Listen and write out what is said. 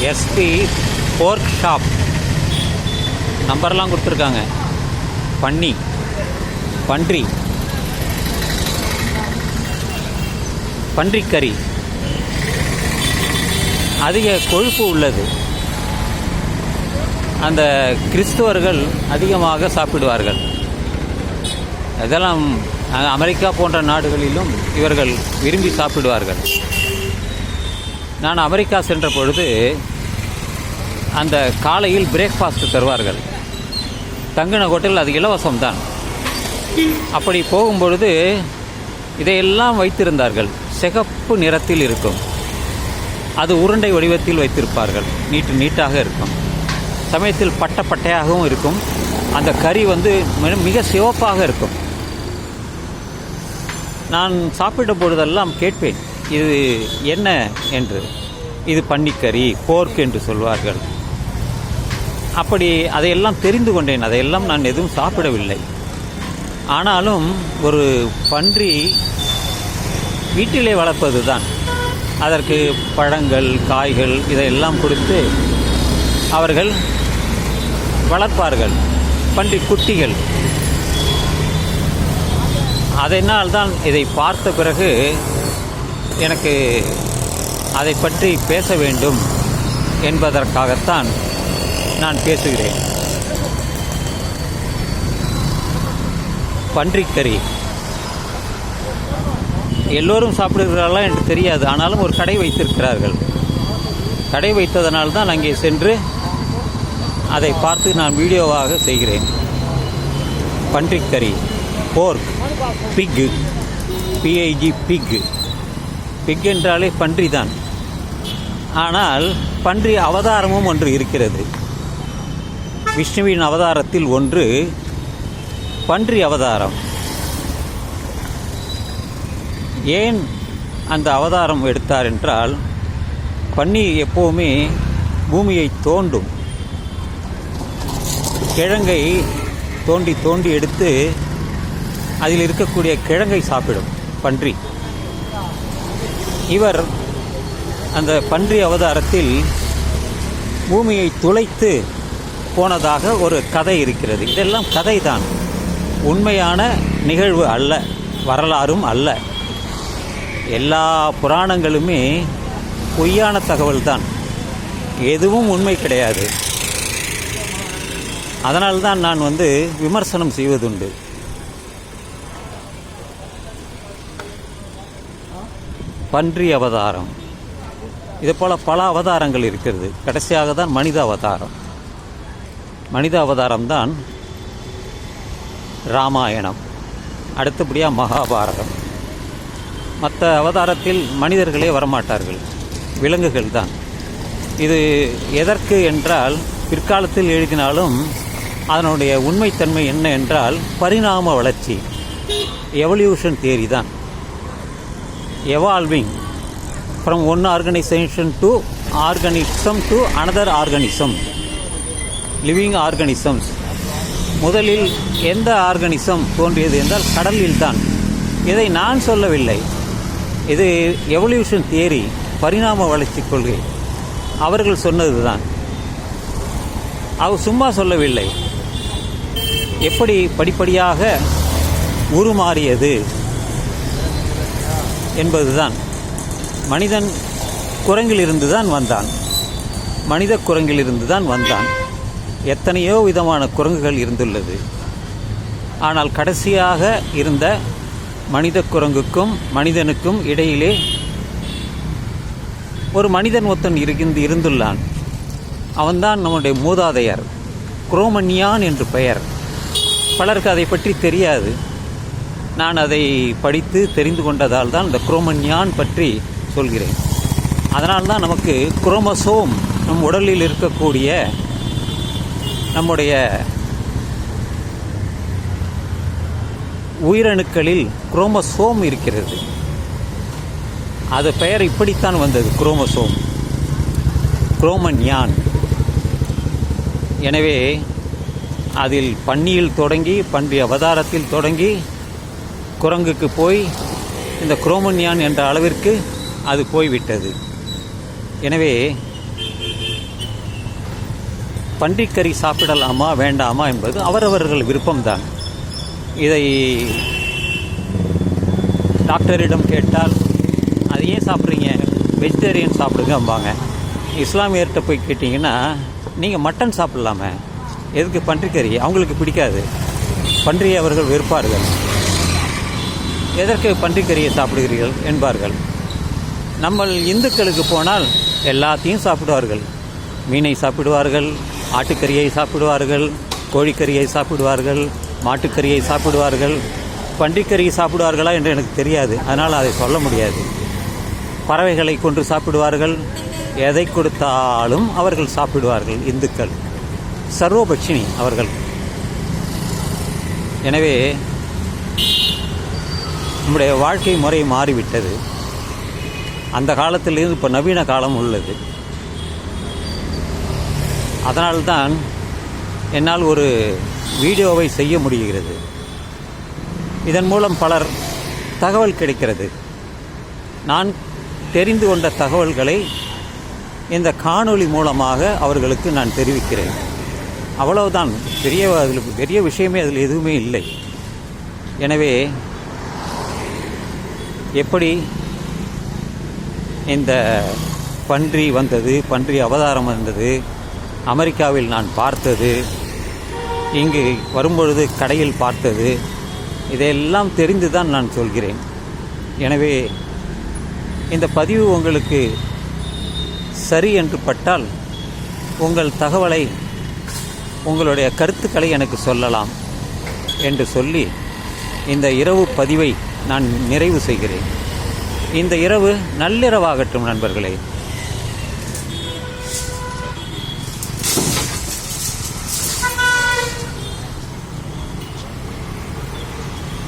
SP போர்க் shop. நம்பர்லாம் கொடுத்துருக்காங்க. பன்னி. பன்றி. பன்றிக்கறி அதிக கொழுப்பு உள்ளது. அந்த கிறிஸ்துவர்கள் அதிகமாக சாப்பிடுவார்கள். இதெல்லாம் அமெரிக்கா போன்ற நாடுகளிலும் இவர்கள் விரும்பி சாப்பிடுவார்கள். நான் அமெரிக்கா சென்ற பொழுது அந்த காலையில் பிரேக்ஃபாஸ்ட் தருவார்கள். தங்கின ஹோட்டல் அது இலவசம்தான். அப்படி போகும்பொழுது இதையெல்லாம் வைத்திருந்தார்கள். சிகப்பு நிறத்தில் இருக்கும். அது உருண்டை வடிவத்தில் வைத்திருப்பார்கள். நீட்டு நீட்டாக இருக்கும். சமயத்தில் பட்ட பட்டையாகவும் இருக்கும். அந்த கறி வந்து மிக- மிக சிவப்பாக இருக்கும். நான் சாப்பிட்ட பொழுதெல்லாம் கேட்பேன் இது என்ன? என்று. இது பன்னிக்கறி போர்க் என்று சொல்வார்கள். அப்படி அதையெல்லாம் தெரிந்து கொண்டேன். அதையெல்லாம் நான் எதுவும் சாப்பிடவில்லை. ஆனாலும் ஒரு பன்றி வீட்டிலே வளர்ப்பது தான் அதற்கு பழங்கள் காய்கள் இதையெல்லாம் கொடுத்து அவர்கள் வளர்ப்பார்கள். பன்றி குட்டிகள். அதனால் தான் இதை பார்த்த பிறகு எனக்கு அதை பற்றி பேச வேண்டும் என்பதற்காகத்தான் நான் பேசுகிறேன். பன்றிக்கறி எல்லோரும் சாப்பிடுகிறார்களா என்று தெரியாது. ஆனாலும் ஒரு கடை வைத்திருக்கிறார்கள். கடை வைத்ததனால் தான் அங்கே சென்று அதை பார்த்து நான் வீடியோவாக செய்கிறேன். பன்றிக்கறி போர்க் பிக்கு பிஐஜி பிக் பிக் என்றாலே பன்றி தான் ஆனால் பன்றி அவதாரமும் ஒன்று இருக்கிறது. விஷ்ணுவின் அவதாரத்தில் ஒன்று பன்றி அவதாரம். ஏன் அந்த அவதாரம் எடுத்தார் என்றால் பன்னி எப்போவுமே பூமியை தோண்டும். கிழங்கை தோண்டி தோண்டி எடுத்து அதில் இருக்கக்கூடிய கிழங்கை சாப்பிடும் பன்றி. இவர் அந்த பன்றி அவதாரத்தில் பூமியை துளைத்து போனதாக ஒரு கதை இருக்கிறது. இதெல்லாம் கதை தான் உண்மையான நிகழ்வு அல்ல. வரலாறும் அல்ல. எல்லா புராணங்களுமே பொய்யான தகவல் தான் எதுவும் உண்மை கிடையாது. அதனால்தான் நான் வந்து விமர்சனம் செய்வதுண்டு. பன்றி அவதாரம். இது போல் பல அவதாரங்கள் இருக்கிறது. கடைசியாக தான் மனித அவதாரம். மனித அவதாரம் தான் ராமாயணம். அடுத்தபடியாக மகாபாரதம். மற்ற அவதாரத்தில் மனிதர்களே வரமாட்டார்கள். விலங்குகள் தான் இது எதற்கு என்றால் பிற்காலத்தில் எழுதினாலும் அதனுடைய உண்மைத்தன்மை என்ன என்றால் பரிணாம வளர்ச்சி. எவல்யூஷன் தியரி தான் evolving from one organization to organism to another organism living organisms முதலில் எந்த ஆர்கனிசம் தோன்றியது என்றால் கடலில் தான். இதை நான் சொல்லவில்லை. இது எவல்யூஷன் தியரி பரிணாம வளர்ச்சி கொள்கை. அவர்கள் சொன்னது தான் அவர் சும்மா சொல்லவில்லை. எப்படி படிப்படியாக உருமாறியது? என்பதுதான். மனிதன் குரங்கிலிருந்து தான் வந்தான். மனித குரங்கிலிருந்து தான் வந்தான். எத்தனையோ விதமான குரங்குகள் இருந்துள்ளது. ஆனால் கடைசியாக இருந்த மனித குரங்குக்கும் மனிதனுக்கும் இடையிலே ஒரு மனிதன் ஒருத்தன் இருந்து இருந்துள்ளான். அவன்தான் நம்முடைய மூதாதையர் குரோமன்யான் என்று பெயர். பலருக்கு அதை பற்றி தெரியாது. நான் அதை படித்து தெரிந்து கொண்டதால் தான் இந்த குரோமன்யான் பற்றி சொல்கிறேன். அதனால் தான் நமக்கு குரோமசோம் நம் உடலில் இருக்கக்கூடிய நம்முடைய உயிரணுக்களில் குரோமசோம் இருக்கிறது. அது பெயர் இப்படித்தான் வந்தது குரோமசோம். குரோமன்யான். எனவே அதில் பன்னியில் தொடங்கி பன்றி அவதாரத்தில் தொடங்கி குரங்குக்கு போய் இந்த குரோமன்யான் என்ற அளவிற்கு அது போய்விட்டது. எனவே பன்றிக்கறி சாப்பிடலாமா வேண்டாமா என்பது அவரவர்கள் விருப்பம்தான். இதை டாக்டரிடம் கேட்டால் அது ஏன் சாப்பிட்றீங்க? வெஜிடேரியன் சாப்பிடுங்கம்பாங்க இஸ்லாமியர்கிட்ட போய் கேட்டிங்கன்னா நீங்கள் மட்டன் சாப்பிட்லாமே? எதுக்கு பன்றிக்கறி? அவங்களுக்கு பிடிக்காது. பன்றியை அவர்கள் வெறுப்பார்கள். எதற்கு பன்றிக்கறியை சாப்பிடுகிறீர்கள்? என்பார்கள். நம்ம இந்துக்களுக்கு போனால் எல்லாத்தையும் சாப்பிடுவார்கள். மீனை சாப்பிடுவார்கள் ஆட்டுக்கறியை சாப்பிடுவார்கள் கோழிக்கறியை சாப்பிடுவார்கள் மாட்டுக்கறியை சாப்பிடுவார்கள் பன்றிக்கறியை சாப்பிடுவார்களா என்று எனக்கு தெரியாது. அதனால் அதை சொல்ல முடியாது. பறவைகளை கொன்று சாப்பிடுவார்கள் எதை கொடுத்தாலும் அவர்கள் சாப்பிடுவார்கள் இந்துக்கள். சர்வபட்சினி அவர்கள். எனவே நம்முடைய வாழ்க்கை முறை மாறிவிட்டது. அந்த காலத்திலிருந்து இப்போ நவீன காலம் உள்ளது. அதனால்தான் என்னால் ஒரு வீடியோவை செய்ய முடிகிறது. இதன் மூலம் பலர் தகவல் கிடைக்கிறது. நான் தெரிந்து கொண்ட தகவல்களை இந்த காணொளி மூலமாக அவர்களுக்கு நான் தெரிவிக்கிறேன். அவ்வளவுதான். பெரிய அதில் பெரிய விஷயமே அதில் எதுவுமே இல்லை. எனவே எப்படி இந்த பன்றி வந்தது பன்றி அவதாரம் வந்தது அமெரிக்காவில் நான் பார்த்தது இங்கு வரும்பொழுது கடையில் பார்த்தது இதையெல்லாம் தெரிந்து தான் நான் சொல்கிறேன். எனவே இந்த பதிவு உங்களுக்கு சரி என்று பட்டால் உங்கள் தகவலை உங்களுடைய கருத்துக்களை எனக்கு சொல்லலாம் என்று சொல்லி இந்த இரவு பதிவை நான் நிறைவு செய்கிறேன். இந்த இரவு நள்ளிரவாகட்டும் நண்பர்களே.